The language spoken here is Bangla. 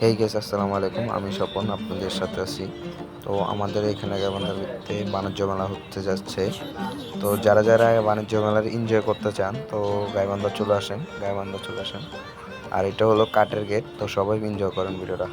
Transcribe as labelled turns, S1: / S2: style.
S1: হেই গেস আসসালামু আলাইকুম। আমি স্বপন, আপনাদের সাথে আছি। তো আমাদের এখানে গাইবান্ধাতে বাণিজ্য মেলা হতে যাচ্ছে। তো যারা যারা বাণিজ্য মেলার এনজয় করতে চান, তো গাইবান্ধা চলে আসেন, গাইবান্ধা চলে আসেন। আর এটা হলো কাঠের গেট তো সবাই এনজয় করেন ভিডিওটা।